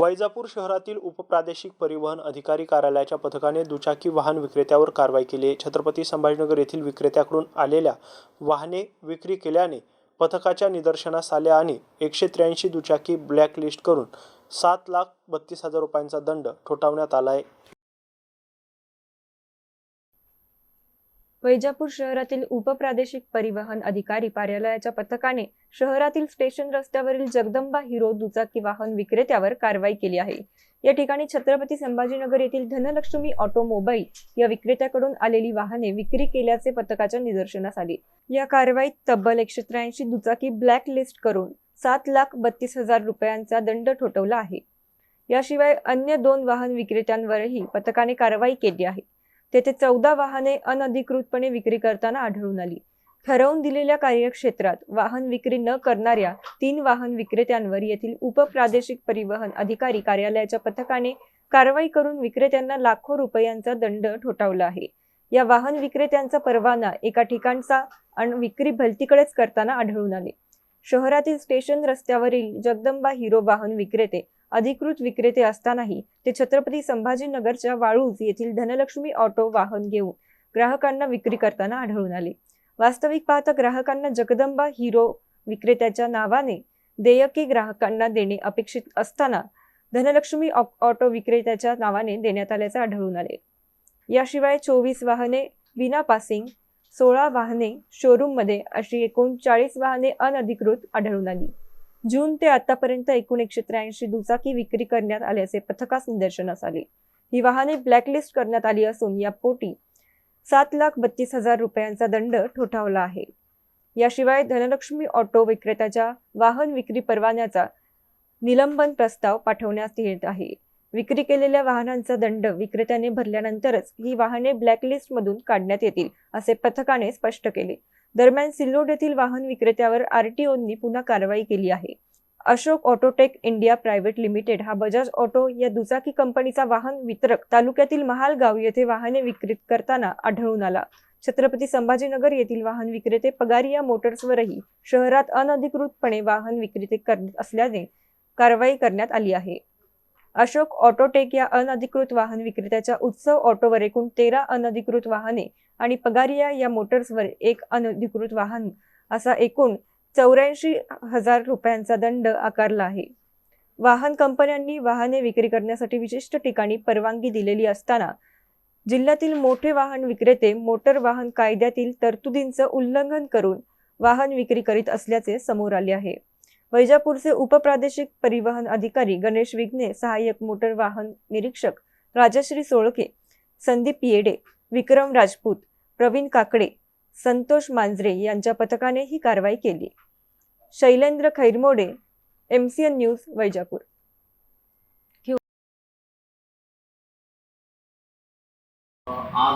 वैजापूर शहरातील उपप्रादेशिक परिवहन अधिकारी कार्यालयाच्या पथकाने दुचाकी वाहन विक्रेत्यावर कारवाई केली. आहे छत्रपती संभाजीनगर येथील विक्रेत्याकडून आलेल्या वाहने विक्री केल्याने पथकाच्या निदर्शनास आल्या आणि एकशे त्र्याऐंशी दुचाकी ब्लॅकलिस्ट करून सात लाख बत्तीस हजार रुपयांचा दंड ठोठावण्यात आला आहे. वैजापूर शहरातील उपप्रादेशिक परिवहन अधिकारी कार्यालयाच्या पथकाने शहरातील स्टेशन रस्त्यावरील जगदंबा हिरो दुचाकी वाहन विक्रेत्यावर कारवाई केली आहे. या ठिकाणी छत्रपती संभाजीनगर येथील धनलक्ष्मी ऑटोमोबाईल या विक्रेत्याकडून आलेली वाहने विक्री केल्याचे पथकाच्या निदर्शनास आले. या कारवाईत तब्बल एकशे त्र्याऐंशी दुचाकी ब्लॅक लिस्ट करून सात लाख बत्तीस हजार रुपयांचा दंड ठोठवला आहे. याशिवाय अन्य दोन वाहन विक्रेत्यांवरही पथकाने कारवाई केली आहे. तेथे चौदा वाहने अनधिकृतपणे विक्री करताना आढळून आली. ठरवून दिलेल्या कार्यक्षेत्रात वाहन विक्री न करणाऱ्या तीन वाहन विक्रेत्यांवर येथील उपप्रादेशिक परिवहन अधिकारी कार्यालयाच्या पथकाने कारवाई करून विक्रेत्यांना लाखो रुपयांचा दंड ठोठावला आहे. या वाहन विक्रेत्यांचा परवाना एका ठिकाणचा आणि विक्री भलतीकडेच करताना आढळून आले. शहरातील स्टेशन रस्त्यावरील जगदंबा हिरो वाहन विक्रेते अधिकृत विक्रेते असतानाही ते छत्रपती संभाजीनगरच्या वाळूज येथील धनलक्ष्मी ऑटो वाहन घेऊन ग्राहकांना विक्री करताना आढळून आले. वास्तविक पाहता ग्राहकांना जगदंबा हिरो विक्रेत्याच्या नावाने देयके ग्राहकांना देणे अपेक्षित असताना धनलक्ष्मी ऑटो विक्रेत्याच्या नावाने देण्यात आल्याचे आढळून आले. याशिवाय चोवीस वाहने विना पासिंग सोळा वाहने शोरूममध्ये अशी एकूण चाळीस वाहने अनधिकृत आढळून आली. जून ते आतापर्यंत एकूण एकशे त्र्याऐंशी दुचाकी विक्री करण्यात आल्याचे पथकास निदर्शनास आले. ही वाहने ब्लॅकलिस्ट करण्यात आली असून या पोटी सात लाख बत्तीस हजार रुपयांचा दंड ठोठावला आहे. याशिवाय धनलक्ष्मी ऑटो विक्रेत्याच्या वाहन विक्री परवान्याचा निलंबन प्रस्ताव पाठवण्यात येत आहे. विक्री केलेल्या वाहनांचा दंड विक्रेत्याने भरल्यानंतरच ही वाहने ब्लॅकलिस्टमधून काढण्यात येतील असे पथकाने स्पष्ट केले. दरम्यान सिल्लोड येथील वाहन विक्रेत्यावर आरटीओनी पुन्हा कारवाई केली आहे. Ashok autotech India private limited हा बजाज ऑटो या दुचाकी कंपनीचा वाहन वितरक तालुक्यातील महालगाव येथे वाहने विक्री करताना आढळून आला. छत्रपती संभाजीनगर येथील वाहन विक्रेते पगारिया मोटर्सवरही शहरात अनधिकृतपणे वाहन विक्रेते करत असल्याने कारवाई करण्यात आली आहे. अशोक ऑटोटेक या अनधिकृत वाहन विक्रेत्याच्या उत्सव ऑटोवर एकूण तेरा अनधिकृत वाहने आणि पगारिया या मोटर्सवर एक अनधिकृत वाहन असा एकूण चौऱ्याऐंशी हजार रुपयांचा दंड आकारला आहे. वाहन कंपन्यांनी वाहने विक्री करण्यासाठी विशिष्ट ठिकाणी परवानगी दिलेली असताना जिल्ह्यातील मोठे वाहन विक्रेते मोटर वाहन कायद्यातील तरतुदींचं उल्लंघन करून वाहन विक्री करीत असल्याचे समोर आले आहे. वैजापूरचे उपप्रादेशिक परिवहन अधिकारी गणेश विघ्ने सहाय्यक मोटर वाहन निरीक्षक राजश्री सोळके संदीप येडे विक्रम राजपूत प्रवीण काकडे संतोष मांजरे यांच्या पथकाने ही कारवाई केली. Shailendra Khairmode MCN news Vaijapur.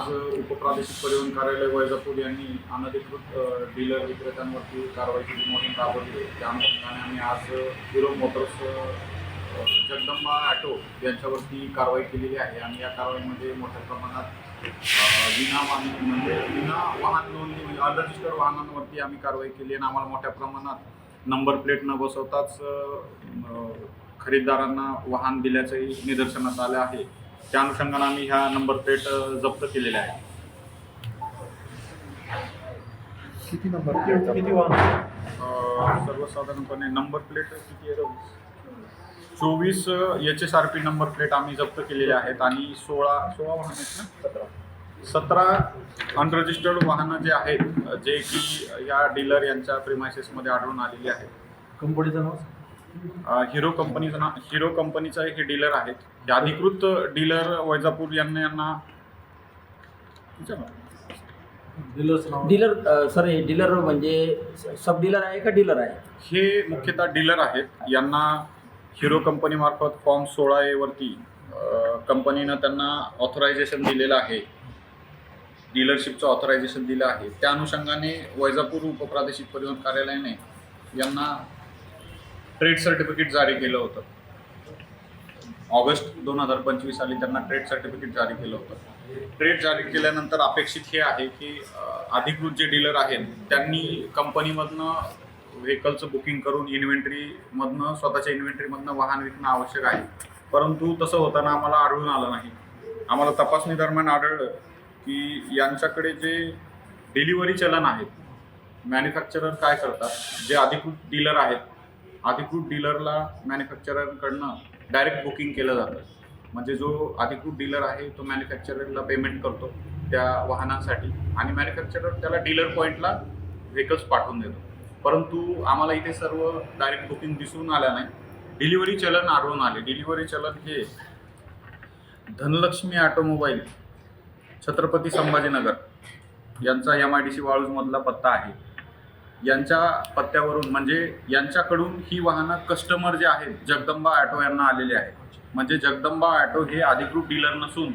आज उपप्रादेशिक परिवहन कार्यालय वैजापूर यांनी अनधिकृत डीलर विक्रेत्यांवरती कारवाईची मोहीम राबवली. त्या अनुषंगाने आम्ही आज हिरो मोटर्स जगदंबा ॲटो यांच्यावरती कारवाई केलेली आहे. आणि या कारवाईमध्ये मोठ्या प्रमाणात विना वाहन म्हणजे विना वाहन नोंदणी म्हणजे अनरजिस्टर्ड वाहनांवरती आम्ही कारवाई केली आणि आम्हाला मोठ्या प्रमाणात नंबर प्लेट न बसवताच खरेदीदारांना वाहन दिल्याचंही निदर्शनात आलं आहे. त्या अनुषंगाने आम्ही ह्या नंबर प्लेट जप्त केलेल्या आहेत. किती नंबर प्लेट किती वाहन? सर्वसाधारणपणे नंबर प्लेट किती आहे? चोवीस H S R P number plate आम्ही जप्त केलेल्या आहेत आणि सोळा सोळा वाहन आहेत ना? सतरा. अनरजिस्टर्ड वाहनं जे आहेत जे की या डीलर यांच्या प्रिमायसेसमध्ये आढळून आलेली आहेत. कंपनीचं नाव हिरो कंपनीचं ना हिरो कंपनीचा हे डीलर आहेत. हे अधिकृत डीलर वैजापूर यांना यांना डीलर सर हे डीलर म्हणजे सब डीलर आहे का डीलर आहे? हे मुख्यतः डीलर आहेत. यांना हिरो कंपनीमार्फत फॉर्म सोळा ए वरती अ, कंपनीनं त्यांना ऑथरायझेशन दिलेलं आहे. डीलरशिपचं ऑथरायझेशन दिलं आहे. त्या अनुषंगाने वैजापूर उपप्रादेशिक परिवहन कार्यालयाने यांना ट्रेड सर्टिफिकेट जारी केलं होतं. ऑगस्ट दोन हजार पंचवीस साली त्यांना ट्रेड सर्टिफिकेट जारी केलं होतं. ट्रेड जारी केल्यानंतर अपेक्षित हे आहे की अधिकृत जे डीलर आहेत त्यांनी कंपनीमधनं व्हेकलचं बुकिंग करून इन्व्हेंटरीमधनं स्वतःच्या इन्व्हेंटरीमधनं वाहन विकणं आवश्यक आहे. परंतु तसं होताना आम्हाला आढळून आलं नाही. आम्हाला तपासणी दरम्यान आढळलं की यांच्याकडे जे डिलिव्हरी चलन आहेत मॅन्युफॅक्चरर काय करतात जे अधिकृत डीलर आहेत अधिकृत डीलरला मॅन्युफॅक्चररकडनं डायरेक्ट बुकिंग केलं जातं. म्हणजे जो अधिकृत डीलर आहे तो मॅन्युफॅक्चररला पेमेंट करतो त्या वाहनांसाठी आणि मॅन्युफॅक्चरर त्याला डीलर पॉईंटला व्हेकल्स पाठवून देतो. परंतु आम्हाला इथे सर्व डायरेक्ट बुकिंग दिसून आल्या नाही. डिलिव्हरी चलन आढळून आले. डिलिव्हरी चलन हे धनलक्ष्मी ऑटोमोबाईल छत्रपती संभाजीनगर यांचा एम आय डी सी वाळूजमधला पत्ता आहे. यांच्या पत्त्यावरून म्हणजे यांच्याकडून ही वाहनं कस्टमर जे आहेत जगदंबा ऑटो यांना आलेले आहेत. म्हणजे जगदंबा ऑटो हे अधिकृत डीलर नसून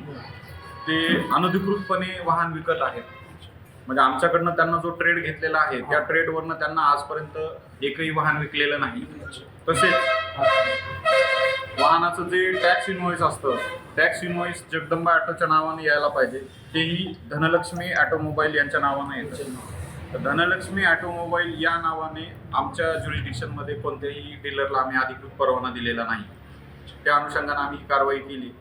ते अनधिकृतपणे वाहन विकत आहेत. म्हणजे आमच्याकडनं त्यांना जो ट्रेड घेतलेला आहे त्या ट्रेडवरनं त्यांना आजपर्यंत एकही वाहन विकलेलं नाही. तसेच वाहनाचं जे टॅक्स इन्व्हॉइस असतं टॅक्स इन्व्हॉइस जगदंबा ऑटोच्या नावाने यायला पाहिजे. तेही धनलक्ष्मी ऑटोमोबाईल यांच्या नावानं येतं. धनलक्ष्मी ऑटोमोबाईल या नावाने आमच्या ज्युरिडिक्शनमध्ये कोणत्याही डीलरला आम्ही अधिकृत परवाना दिलेला नाही. त्या अनुषंगाने आम्ही ही कारवाई केली.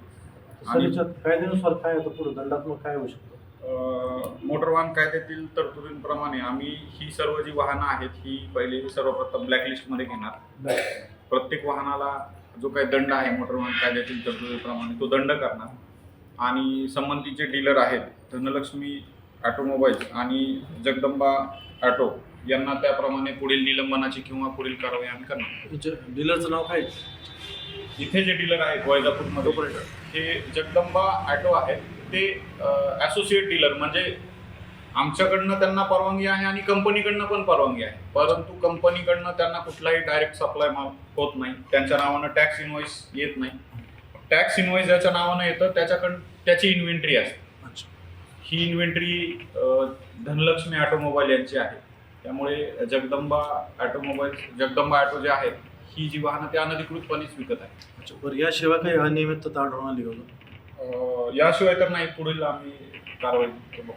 सर याच्यात कायद्यानुसार काय होतं पुढे? दंडात्मक काय होऊ शकतं? अ, मोटर वाहन कायद्यातील तरतुदींप्रमाणे आम्ही ही सर्व जी वाहनं आहेत ही पहिले सर्वप्रथम ब्लॅकलिस्टमध्ये घेणार. प्रत्येक वाहनाला जो काही दंड आहे मोटर वाहन कायद्यातील तरतुदीप्रमाणे तो दंड करणार. आणि संबंधित जे डीलर आहेत धनलक्ष्मी ऑटोमोबाईल्स आणि जगदंबा ऑटो यांना त्याप्रमाणे पुढील निलंबनाची किंवा पुढील कारवाई आम्ही करणार. डीलरचं नाव काय? इथे जे डीलर आहेत वैजापूरमध्ये हे जगदंबा ऑटो आहेत. ते असोसिएट डीलर म्हणजे आमच्याकडनं त्यांना परवानगी आहे आणि कंपनीकडनं पण परवानगी आहे. परंतु कंपनीकडनं त्यांना कुठलाही डायरेक्ट सप्लाय माल होत नाही. त्यांच्या नावानं टॅक्स इनवॉइस येत नाही. टॅक्स इनवॉइस ज्याच्या नावानं येतं त्याच्याकडं त्याची इन्व्हेंटरी असते. ही इन्व्हेंटरी धनलक्ष्मी ऑटोमोबाईल यांची आहे. त्यामुळे जगदंबा ऑटोमोबाईल जगदंबा ऑटो जे आहेत ही जी वाहनं ते अनधिकृतपणेच विकत आहे अच्छा बरं याशिवाय काही अनियमितता आढळून आली याशिवाय तर नाही पुढील आम्ही कारवाई करू.